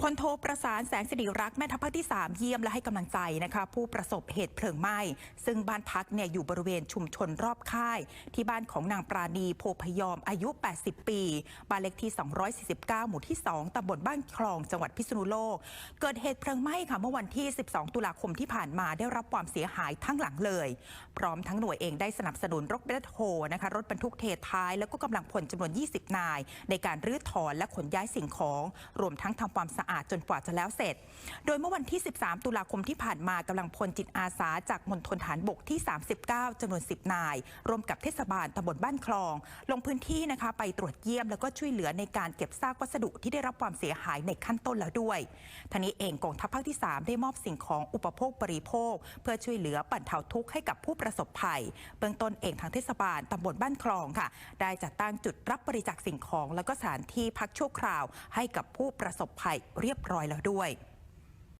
พลโทประสานแสงสิริรักแม่ทัพภาคที่ 3 เยี่ยมและให้กำลังใจนะคะผู้ประสบเหตุเพลิงไหม้ ซึ่งบ้านพักเนี่ยอยู่บริเวณชุมชนรอบค่าย ที่บ้านของนางปราณีโพพยอมอายุ 80 ปีบ้านเลขที่ 249 หมู่ที่ 2 ตำบลบ้านคลองจังหวัดพิษณุโลก เกิดเหตุเพลิงไหม้ค่ะเมื่อวันที่ 12 ตุลาคมที่ผ่านมาได้รับความเสียหายทั้งหลังเลย พร้อมทั้งหน่วยเองได้สนับสนุนรถเบลโฮนะคะรถบรรทุกเทท้าย แล้วก็กำลังพลจำนวน 20 นาย ในการรื้อถอนและขนย้ายสิ่งของ รวมทั้งทำความสะอาดจนกว่าจะแล้วเสร็จ โดยเมื่อวันที่ 13 ตุลาคมที่ผ่านมากำลังพลจิตอาสาจากมณฑลฐานบกที่ 39จำนวน 10 นายร่วมกับเทศบาลตำบลบ้านคลอง ลงพื้นที่นะคะไปตรวจเยี่ยมแล้วก็ช่วยเหลือในการเก็บซากวัสดุที่ได้รับความเสียหายในขั้นต้นแล้วด้วยทานี้เองกองทัพภาคที่ 3 ได้มอบสิ่งของอุปโภคบริโภค เพื่อช่วยเหลือบรรเทาทุกข์ให้กับผู้ประสบภัย เบื้องต้นเองทางเทศบาลตำบลบ้านคลองค่ะ ได้จัดตั้งจุดรับบริจาคสิ่งของ แล้วก็สถานที่พักชั่วคราว ให้กับผู้ประสบภัยเรียบร้อยแล้วด้วย